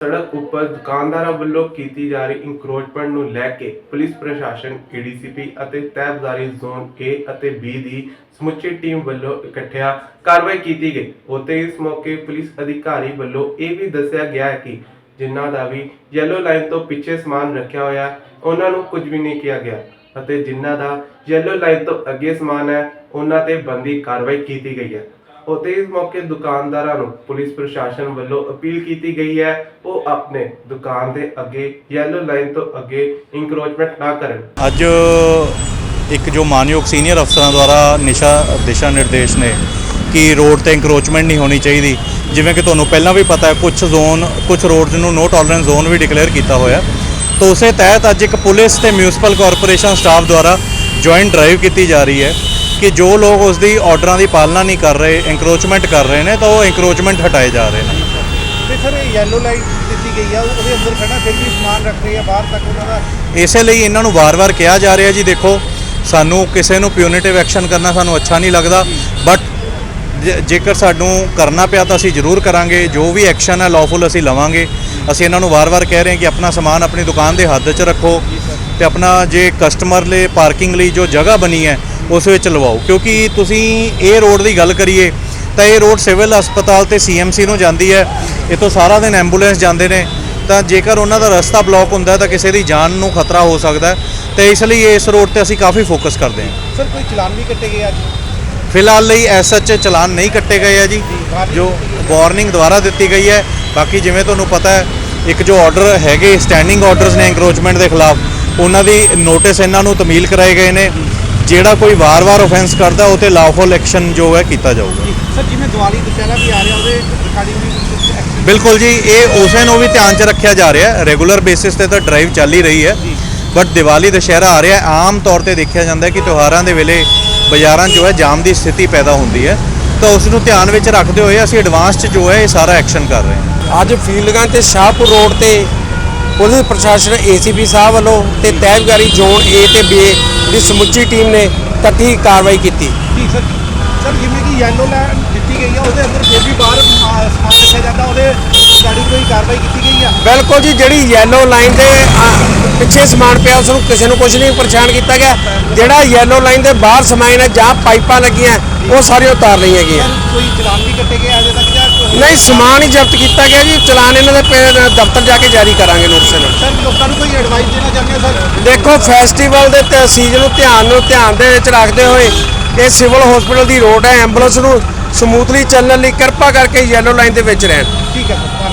ਸੜਕ ਉੱਪਰ ਦੁਕਾਨਦਾਰਾਂ ਵੱਲੋਂ ਕੀਤੀ ਜਾ ਰਹੀ ਇੰਕਰੋਚਮੈਂਟ ਨੂੰ ਲੈ ਕੇ ਪੁਲਿਸ ਪ੍ਰਸ਼ਾਸਨ ਏਡੀਸੀਪੀ ਅਤੇ ਤਹਿਬਜ਼ਾਰੀ ਜ਼ੋਨ A ਅਤੇ B ਦੀ ਸਮੁੱਚੀ ਟੀਮ ਵੱਲੋਂ ਇਕੱਠਿਆਂ ਕਾਰਵਾਈ ਕੀਤੀ ਗਈ। ਉੱਥੇ ਇਸ ਮੌਕੇ ਪੁਲਿਸ ਅਧਿਕਾਰੀ ਵੱਲੋਂ ਇਹ ਵੀ ਦੱਸਿਆ ਗਿਆ ਹੈ ਕਿ ਜਿਨ੍ਹਾਂ ਦਾ ਵੀ ਯੈਲੋ ਲਾਈਨ ਤੋਂ ਪਿੱਛੇ ਸਮਾਨ ਰੱਖਿਆ ਹੋਇਆ, ਉਹਨਾਂ ਨੂੰ ਕੁਝ ਵੀ ਨਹੀਂ ਕਿਹਾ ਗਿਆ ਅਤੇ ਜਿਨ੍ਹਾਂ ਦਾ ਯੈਲੋ ਲਾਈਨ ਤੋਂ ਅੱਗੇ ਸਮਾਨ ਹੈ, ਉਹਨਾਂ ਤੇ ਬੰਦੀ ਕਾਰਵਾਈ ਕੀਤੀ ਗਈ ਹੈ। ਉੱਥੇ ਇਸ ਮੌਕੇ ਦੁਕਾਨਦਾਰਾਂ ਨੂੰ ਪੁਲਿਸ ਪ੍ਰਸ਼ਾਸਨ ਵੱਲੋਂ ਅਪੀਲ ਕੀਤੀ ਗਈ ਹੈ, ਉਹ ਆਪਣੇ ਦੁਕਾਨ ਦੇ ਅੱਗੇ ਯੈਲੋ ਲਾਈਨ ਤੋਂ ਅੱਗੇ ਇੰਕਰੋਚਮੈਂਟ ਨਾ ਕਰਨ। ਅੱਜ ਇੱਕ ਜੋ ਮਾਨਯੋਗ ਸੀਨੀਅਰ ਅਫਸਰਾਂ ਦੁਆਰਾ ਨਿਸ਼ਾ ਦਿਸ਼ਾ ਨਿਰਦੇਸ਼ ਨੇ ਕਿ ਰੋਡ ਤੇ ਇੰਕਰੋਚਮੈਂਟ ਨਹੀਂ ਹੋਣੀ ਚਾਹੀਦੀ, ਜਿਵੇਂ ਕਿ ਤੁਹਾਨੂੰ ਪਹਿਲਾਂ ਵੀ ਪਤਾ ਹੈ ਕੁਝ ਜ਼ੋਨ ਕੁਝ ਰੋਡਸ ਨੂੰ ਨੋ ਟੋਲਰੈਂਸ ਜ਼ੋਨ ਵੀ ਡਿਕਲੇਅਰ ਕੀਤਾ ਹੋਇਆ ਤਾਂ ਉਸੇ ਤਹਿਤ ਅੱਜ ਇੱਕ ਪੁਲਿਸ ਤੇ ਮਿਊਨਿਸਪਲ ਕਾਰਪੋਰੇਸ਼ਨ ਸਟਾਫ ਦੁਆਰਾ ਜੁਆਇੰਟ ਡਰਾਈਵ ਕੀਤੀ ਜਾ ਰਹੀ ਹੈ। ਕਿ ਜੋ ਲੋਕ ਉਸ ਦੀ ਆਰਡਰਾਂ ਦੀ ਪਾਲਣਾ ਨਹੀਂ ਕਰ ਰਹੇ ਇੰਕਰੋਚਮੈਂਟ ਕਰ ਰਹੇ ਨੇ ਤਾਂ ਉਹ ਇੰਕਰੋਚਮੈਂਟ ਹਟਾਏ ਜਾ ਰਹੇ ਨੇ। ਤੇ ਸਰ ਇਹ ਯੈਲੋ ਲਾਈਟ ਦਿੱਤੀ ਗਈ ਆ ਉਹਦੇ ਅੰਦਰ ਖੜਾ ਫਿਰ ਵੀ ਸਮਾਨ ਰੱਖ ਰਹੇ ਆ ਬਾਹਰ ਤੱਕ ਉਹਨਾਂ ਦਾ? ਇਸੇ ਲਈ ਇਹਨਾਂ ਨੂੰ ਵਾਰ-ਵਾਰ ਕਿਹਾ ਜਾ ਰਿਹਾ ਜੀ ਦੇਖੋ ਸਾਨੂੰ ਕਿਸੇ ਨੂੰ ਪਿਊਨਿਟਿਵ ਐਕਸ਼ਨ ਕਰਨਾ ਸਾਨੂੰ ਅੱਛਾ ਨਹੀਂ ਲੱਗਦਾ ਬਟ ਜੇਕਰ ਸਾਨੂੰ ਕਰਨਾ ਪਿਆ ਤਾਂ ਅਸੀਂ ਜ਼ਰੂਰ ਕਰਾਂਗੇ ਜੋ ਵੀ ਐਕਸ਼ਨ ਹੈ ਲawful ਅਸੀਂ ਲਵਾਂਗੇ। ਅਸੀਂ ਇਹਨਾਂ ਨੂੰ ਵਾਰ-ਵਾਰ ਕਹਿ ਰਹੇ ਹਾਂ ਕਿ ਆਪਣਾ ਸਮਾਨ ਆਪਣੀ ਦੁਕਾਨ ਦੇ ਹੱਦ 'ਚ ਰੱਖੋ ਤੇ ਆਪਣਾ ਜੇ ਕਸਟਮਰ ਲਈ ਪਾਰਕਿੰਗ ਲਈ ਜੋ ਜਗ੍ਹਾ ਬਣੀ ਹੈ ਉਸ ਵਿੱਚ ਲਵਾਓ। ਕਿਉਂਕਿ ਤੁਸੀਂ ਇਹ ਰੋਡ ਦੀ ਗੱਲ ਕਰੀਏ ਤਾਂ ਇਹ ਰੋਡ ਸਿਵਲ ਹਸਪਤਾਲ ਤੇ ਸੀਐਮਸੀ ਨੂੰ ਜਾਂਦੀ ਹੈ। ਇਹ ਤੋਂ ਸਾਰਾ ਦਿਨ ਐਂਬੂਲੈਂਸ ਜਾਂਦੇ ਨੇ। ਤਾਂ ਜੇਕਰ ਉਹਨਾਂ ਦਾ ਰਸਤਾ ਬਲੌਕ ਹੁੰਦਾ ਤਾਂ ਕਿਸੇ ਦੀ ਜਾਨ ਨੂੰ ਖਤਰਾ ਹੋ ਸਕਦਾ ਤੇ ਇਸ ਲਈ ਇਸ ਰੋਡ ਤੇ ਅਸੀਂ ਕਾਫੀ ਫੋਕਸ ਕਰਦੇ ਹਾਂ। ਸਰ ਕੋਈ ਚਲਾਨ ਵੀ ਕੱਟੇ ਗਏ ਅੱਜ ਫਿਲਹਾਲ ਲਈ ਐਸਐਚ ਚਲਾਨ ਨਹੀਂ ਕੱਟੇ ਗਏ ਆ ਜੀ। ਜੋ ਵਾਰਨਿੰਗ ਦੁਆਰਾ ਦਿੱਤੀ ਗਈ ਹੈ। ਬਾਕੀ ਜਿਵੇਂ ਤੁਹਾਨੂੰ ਪਤਾ ਹੈ ਇੱਕ ਜੋ ਆਰਡਰ ਹੈਗੇ ਸਟੈਂਡਿੰਗ ਆਰਡਰਸ ਨੇ ਐਨਕਰੋਚਮੈਂਟ ਦੇ ਖਿਲਾਫ ਉਹਨਾਂ ਦੀ ਨੋਟਿਸ ਇਹਨਾਂ ਨੂੰ ਤਮੀਲ ਕਰਾਏ ਗਏ ਨੇ। ਜਿਹੜਾ ਕੋਈ ਵਾਰ-ਵਾਰ ਆਫੈਂਸ ਕਰਦਾ ਉਹ ਤੇ ਲਾਫੁਲ ਐਕਸ਼ਨ ਜੋ ਹੈ ਕੀਤਾ ਜਾਊਗਾ। ਸਰ ਜਿਵੇਂ ਦੀਵਾਲੀ ਦੁਸਹਿਰਾ ਵੀ ਆ ਰਿਹਾ ਉਹਦੇ ਰਿਕਾਰਡਿੰਗ ਵੀ ਕੁਝ ਬਿਲਕੁਲ ਜੀ ਇਹ ਉਸੇ ਨੂੰ ਵੀ ਧਿਆਨ 'ਚ ਰੱਖਿਆ ਜਾ ਰਿਹਾ ਹੈ। ਰੈਗੂਲਰ ਬੇਸਿਸ ਤੇ ਤਾਂ ਡਰਾਈਵ ਚੱਲ ਹੀ ਰਹੀ ਹੈ। ਬਟ ਦੀਵਾਲੀ ਦੁਸ਼ਹਿਰਾ ਆ ਰਿਹਾ ਹੈ। ਆਮ ਤੌਰ ਤੇ ਦੇਖਿਆ ਜਾਂਦਾ ਹੈ ਕਿ ਤਿਉਹਾਰਾਂ ਦੇ ਵੇਲੇ ਬਾਜ਼ਾਰਾਂ 'ਚ ਜੋ ਹੈ ਜਾਮ ਦੀ ਸਥਿਤੀ ਪੈਦਾ ਹੁੰਦੀ ਹੈ। ਤਾਂ ਉਸ ਨੂੰ ਧਿਆਨ ਵਿੱਚ ਰੱਖਦੇ ਹੋਏ ਅਸੀਂ ਐਡਵਾਂਸ 'ਚ ਜੋ ਹੈ ਇਹ ਸਾਰਾ ਐਕਸ਼ਨ ਕਰ ਰਹੇ ਹਾਂ। ਅੱਜ ਫੀਲਡਗੰਜ ਤੇ ਸ਼ਾਹਪੁਰ ਰੋਡ ਤੇ ਪੁਲਿਸ ਪ੍ਰਸ਼ਾਸਨ ਏਸੀਪੀ ਸਾਹਿਬ ਵੱਲੋਂ ਤੇ ਤਹਿਬਜ਼ਾਰੀ ਜ਼ੋਨ ਏ ਤੇ ਬੀ ਦੀ ਸਮੁੱਚੀ ਟੀਮ ਨੇ ਇਕੱਠੀ ਕਾਰਵਾਈ ਕੀਤੀ। ਜੀ ਸਰ ਸਰ ਜਿਵੇਂ ਕਿ ਯੈਲੋ ਲਾਈਟ ਦਿੱਤੀ ਗਈ ਆ ਉਹਦੇ ਅੰਦਰ ਫਿਰ ਵੀ ਬਾਹਰ ਮਾ- ਸਮਾਨ ਰੱਖਿਆ ਜਾਂਦਾ ਉਹਦੇ ਰਿਗਾਰਡਿੰਗ ਕੋਈ ਕਾਰਵਾਈ ਕੀਤੀ ਗਈ ਆ? ਬਿਲਕੁਲ ਜੀ ਜਿਹੜੀ ਯੈਲੋ ਲਾਈਨ ਦੇ ਪਿੱਛੇ ਸਮਾਨ ਪਿਆ ਉਸ ਨੂੰ ਕਿਸੇ ਨੂੰ ਕੁਝ ਨਹੀਂ ਪਰੇਸ਼ਾਨ ਕੀਤਾ ਗਿਆ। ਜਿਹੜਾ ਯੈਲੋ ਲਾਈਨ ਦੇ ਬਾਹਰ ਸਮਾਨ ਹੈ ਜਾਂ ਪਾਈਪਾਂ ਲੱਗੀਆਂ ਉਹ ਸਾਰੀਆਂ ਉਤਾਰ ਲਈਆਂ ਗਈਆਂ। ਸਰ ਕੋਈ ਚਲਾਨ ਵੀ ਕੱਟੇ ਗਏ ਅਜੇ ਤੱਕ? ਨਹੀਂ ਸਮਾਨ ਹੀ ਜ਼ਬਤ ਕੀਤਾ ਗਿਆ ਜੀ। ਚਲਾਨ ਇਹਨਾਂ ਦੇ ਪੇ- ਦਫ਼ਤਰ ਜਾ ਕੇ ਜਾਰੀ ਕਰਾਂਗੇ ਨੋਟਿਸ ਨਾਲ ਸਰ ਲੋਕਾਂ ਨੂੰ ਕੋਈ ਐਡਵਾਈਸ ਦੇਣਾ ਚਾਹੁੰਦੇ ਹੋ ਸਰ? ਦੇਖੋ ਫੈਸਟੀਵਲ ਦੇ ਤੇ ਸੀਜ਼ਨ ਨੂੰ ਧਿਆਨ ਨੂੰ ਧਿਆਨ ਦੇ ਵਿੱਚ ਰੱਖਦੇ ਹੋਏ ਇਹ ਸਿਵਲ ਹਸਪੀਟਲ ਦੀ ਰੋਡ ਹੈ ਐਂਬੂਲੈਂਸ ਨੂੰ ਸਮੂਥਲੀ ਚੱਲਣ ਲਈ ਕਿਰਪਾ ਕਰਕੇ ਯੈਲੋ ਲਾਈਨ ਦੇ ਵਿੱਚ ਰਹਿਣ। ਠੀਕ ਹੈ ਸਰ। ਧੰਨਵਾਦ